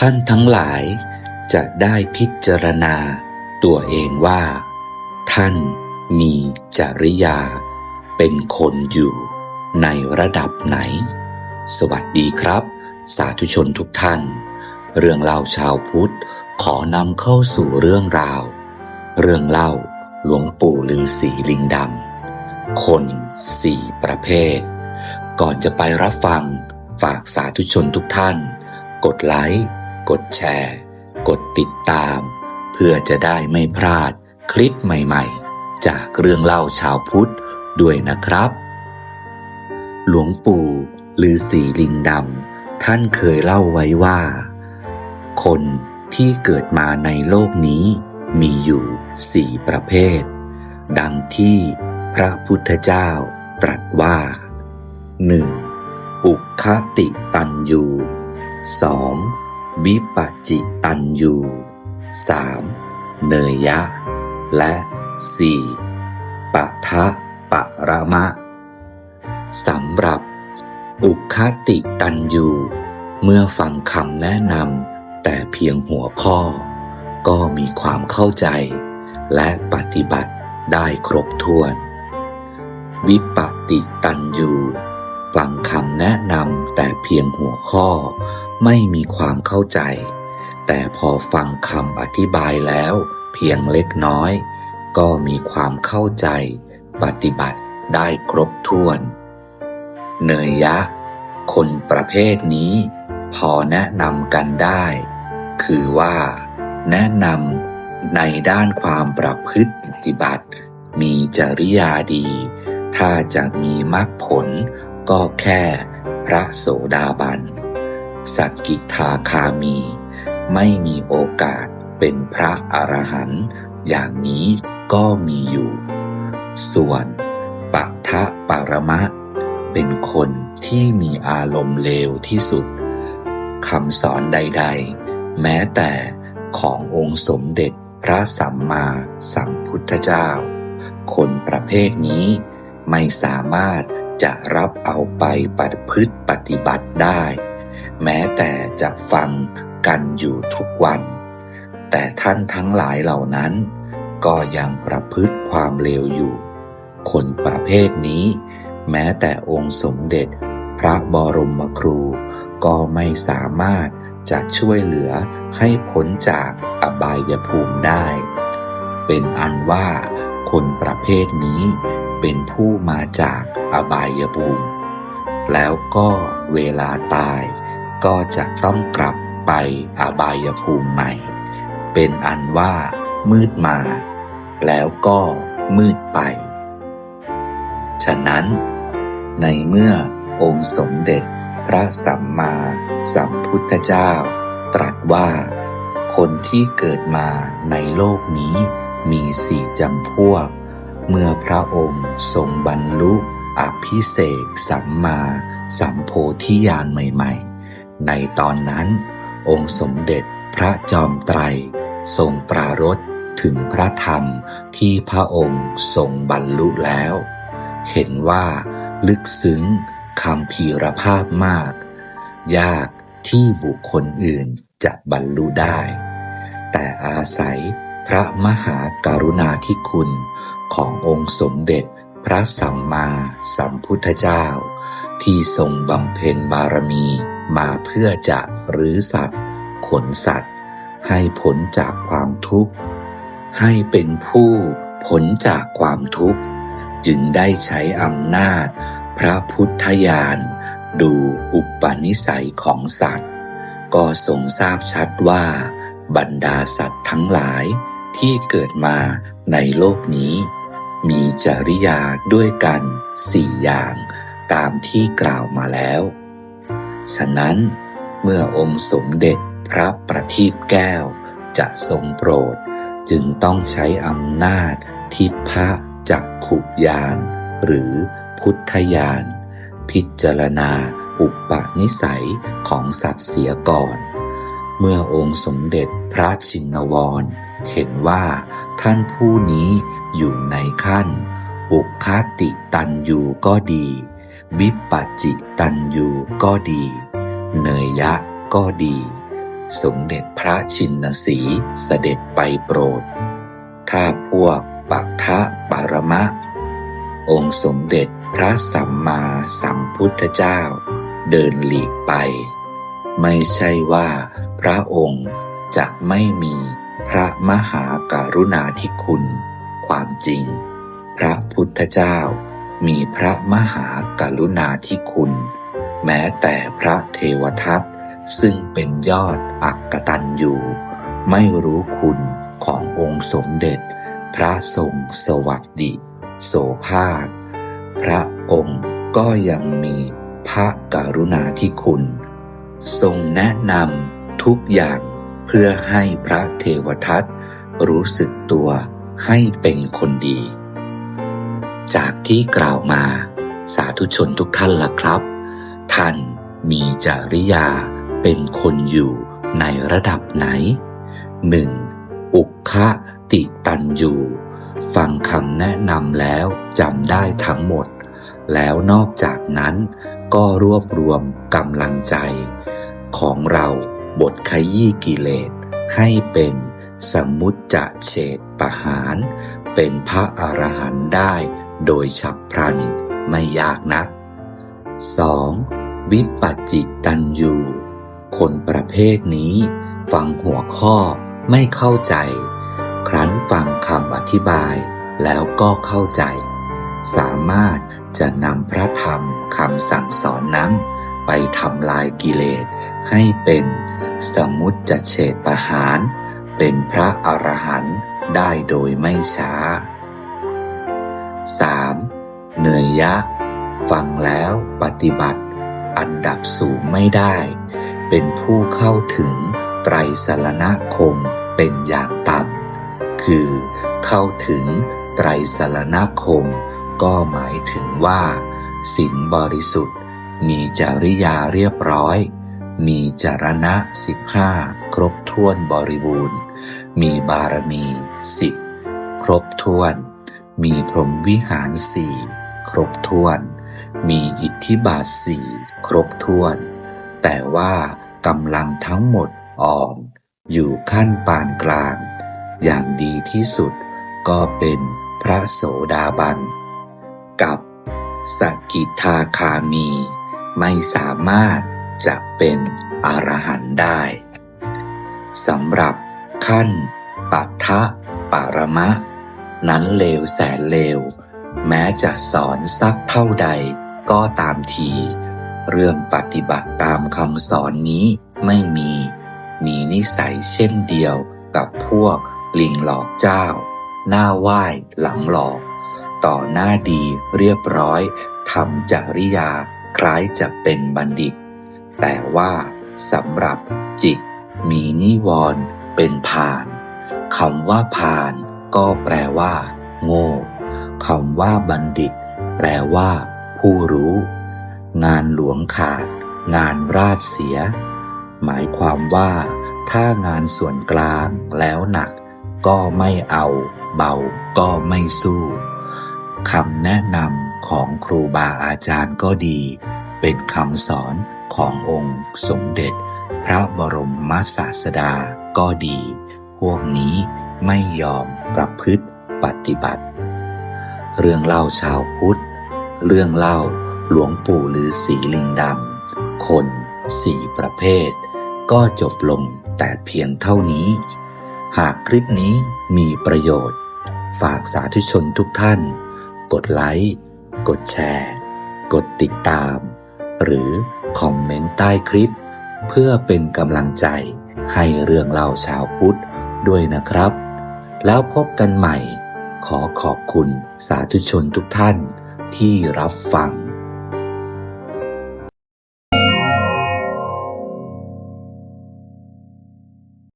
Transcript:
ท่านทั้งหลายจะได้พิจารณาตัวเองว่า ท่านมีจริยา เป็นคนอยู่ในระดับไหน สวัสดีครับ สาธุชนทุกท่าน เรื่องเล่าชาวพุทธขอนำเข้าสู่เรื่องราว เรื่องเล่าหลวงปู่ลือสีลิงดำคนสี่ประเภท ก่อนจะไปรับฟังฝากสาธุชนทุกท่าน กดไลค์ กดแชร์ กดติดตาม เพื่อจะได้ไม่พลาดคลิปใหม่ๆ จากเรื่องเล่าชาวพุทธด้วยนะครับ หลวงปู่ลือสีลิงดำท่านเคยเล่าไว้ว่า คนที่เกิดมาในโลกนี้มีอยู่สี่ประเภท ดังที่พระพุทธเจ้าตรัสว่า 1. อุคติตันยู 2. วิปจจิตันยู 3. เนยยะ และ 4. ปะทะปะระมะสำหรับ อุคติตันยู เมื่อฟังคำแนะนำแต่เพียงหัวข้อ ก็มีความเข้าใจ และปฏิบัติได้ครบถ้วน วิปติตันยู ฟังคำแนะนำแต่เพียงหัวข้อ ไม่มีความเข้าใจ แต่พอฟังคำอธิบายแล้ว เพียงเล็กน้อย ก็มีความเข้าใจ ปฏิบัติได้ครบถ้วน เนยยะ คนประเภทนี้ พอแนะนำกันได้ คือว่า แนะนำในด้านความประพฤติปฏิบัติ มีจริยาดี ถ้าจะมีมรรคผลก็แค่พระโสดาบัน สักกิทาคามี ไม่มีโอกาสเป็นพระอรหันต์อย่างนี้ก็มีอยู่ ส่วนปัทะปารมะ เป็นคนที่มีอารมณ์เลวที่สุดคำสอนใด ๆ แม้แต่ขององค์สมเด็จพระสัมมาสัมพุทธเจ้า คนประเภทนี้ไม่สามารถจะรับเอาไปปฏิพฤติปฏิบัติได้ แม้แต่จะฟังกันอยู่ทุกวัน แต่ท่านทั้งหลายเหล่านั้น ก็ยังประพฤติความเลวอยู่ คนประเภทนี้ แม้แต่องค์สมเด็จพระบรมครู ก็ไม่สามารถจะช่วยเหลือให้พ้นจากอบายภูมิได้ เป็นอันว่าคนประเภทนี้เป็นผู้มาจากอบายภูมิ แล้วก็เวลาตาย ก็จะต้องกลับไปอบายภูมิใหม่ เป็นอันว่า มืดมา แล้วก็มืดไป ฉะนั้น ในเมื่อองค์สมเด็จพระสัมมาสัมพุทธเจ้า ตรัสว่า คนที่เกิดมาในโลกนี้มีสี่จำพวก เมื่อพระองค์ทรงบรรลุ อภิเศกสัมมาสัมโพธิญาณใหม่ๆ ในตอนนั้นองค์สมเด็จพระจอมไตร ทรงปรารถถึงพระธรรมที่พระองค์ทรงบรรลุแล้ว เห็นว่าลึกซึ้งคำพีรภาพมาก ยากที่บุคคลอื่นจะบรรลุได้ แต่อาศัยพระมหาการุณาธิคุณขององค์สมเด็จ พระสัมมาสัมพุทธเจ้า ที่ทรงบำเพ็ญบารมีมาเพื่อจะรื้อสัตว์ ขนสัตว์ ให้พ้นจากความทุกข์ ให้เป็นผู้พ้นจากความทุกข์ จึงได้ใช้อำนาจ พระพุทธญาณดูอุปนิสัยของสัตว์ ก็ทรงทราบชัดว่า บรรดาสัตว์ทั้งหลายที่เกิดมาในโลกนี้ มีจริยาด้วยกันสี่อย่างตามที่กล่าวมาแล้ว ฉะนั้นเมื่อองค์สมเด็จพระประทีปแก้วจะทรงโปรด จึงต้องใช้อำนาจทิพะจักขุยาน หรือพุทธญาณพิจารณาอุปนิสัยของสัตว์เสียก่อน เมื่อองค์สมเด็จพระชินวร เห็นว่าท่านผู้นี้อยู่ในขั้น อุคติตันยูก็ดี วิปัจจิตันยูก็ดี เนยยะก็ดี สมเด็จพระชินสีเสด็จไปโปรดข้าพวกปักทะปารมะ องค์สมเด็จพระสัมมาสัมพุทธเจ้า เดินหลีกไป ไม่ใช่ว่าพระองค์จะไม่มี พระมหากรุณาธิคุณ ความจริง พระพุทธเจ้า มีพระมหากรุณาธิคุณ แม้แต่พระเทวทัตซึ่งเป็นยอดอักตันอยู่ ไม่รู้คุณขององค์สมเด็จ พระทรงสวัสดิ โสภาค พระองค์ก็ยังมีพระกรุณาธิคุณ ทรงแนะนำทุกอย่าง เพื่อให้พระเทวทัตรู้สึกตัวให้เป็นคนดี จากที่กล่าวมาสาธุชนทุกท่านล่ะครับ ท่านมีจริยาเป็นคนอยู่ในระดับไหน 1. อุคะติตันยูฟังคำแนะนำแล้วจำได้ทั้งหมด แล้วนอกจากนั้นก็รวบรวมกำลังใจของเรา ยี้กิเลส ให้เป็นสมุจจะเฉดปะหาร เป็นพระอรหันต์ได้โดยฉับพลันไม่ยากนัก 2. วิปัสจิตันยูคนประเภทนี้ ฟังหัวข้อไม่เข้าใจ ครั้นฟังคำอธิบายแล้วก็เข้าใจ สามารถจะนำพระธรรมคำสั่งสอนนั้น ไปทำลายกิเลสให้เป็น สมุจจะเฉดประหาร เป็นพระอรหันต์ได้โดยไม่ช้า 3. เนยยะ ฟังแล้วปฏิบัติ อันดับสูงไม่ได้ เป็นผู้เข้าถึงไตรสรณคมเป็นอย่างต่ำคือ เข้าถึงไตรสรณคม ก็หมายถึงว่าศีลบริสุทธิ์ มีจริยาเรียบร้อย มีจารณะสิบห้าครบถ้วนบริบูรณ์ มีบารมีสิบครบถ้วน มีพรหมวิหารสี่ครบถ้วน มีอิทธิบาทสี่ครบถ้วน แต่ว่ากำลังทั้งหมดอ่อน อยู่ขั้นปานกลาง อย่างดีที่สุดก็เป็นพระโสดาบัน กับสกิทาคามี ไม่สามารถ จะเป็นอรหันต์ได้สำหรับขั้นปัทะปารมะ นั้นเลวแสนเลว แม้จะสอนสักเท่าใดก็ตามที เรื่องปฏิบัติตามคำสอนนี้ไม่มี มีนิสัยเช่นเดียวกับพวกลิงหลอกเจ้า หน้าไหว้หลังหลอก ต่อหน้าดีเรียบร้อยทำจริยาคล้ายจะเป็นบัณฑิต แต่ว่าสำหรับจิตมีนิวรณ์เป็นผ่านคำว่าผ่านก็แปลว่า โง่คำว่าบัณฑิต แปลว่า ผู้รู้ งานหลวงขาด งานราดเสีย หมายความว่า ถ้างานส่วนกลางแล้วหนัก ก็ไม่เอา เบาก็ไม่สู้คำแนะนำของครูบาอาจารย์ก็ดี เป็นคำสอน ขององค์สมเด็จ พระบรมศาสดาก็ดี พวกนี้ไม่ยอมประพฤติปฏิบัติ เรื่องเล่าชาวพุทธ เรื่องเล่าหลวงปู่ฤาษีลิงดำ คนสี่ประเภท ก็จบลงแต่เพียงเท่านี้ หากคลิปนี้มีประโยชน์ ฝากสาธุชนทุกท่าน กดไลค์ กดแชร์ กดติดตาม หรือ คอมเมนต์ใต้คลิป เพื่อเป็นกำลังใจให้เรื่องเล่าชาวพุทธด้วยนะครับ แล้วพบกันใหม่ ขอขอบคุณสาธุชนทุกท่านที่รับฟัง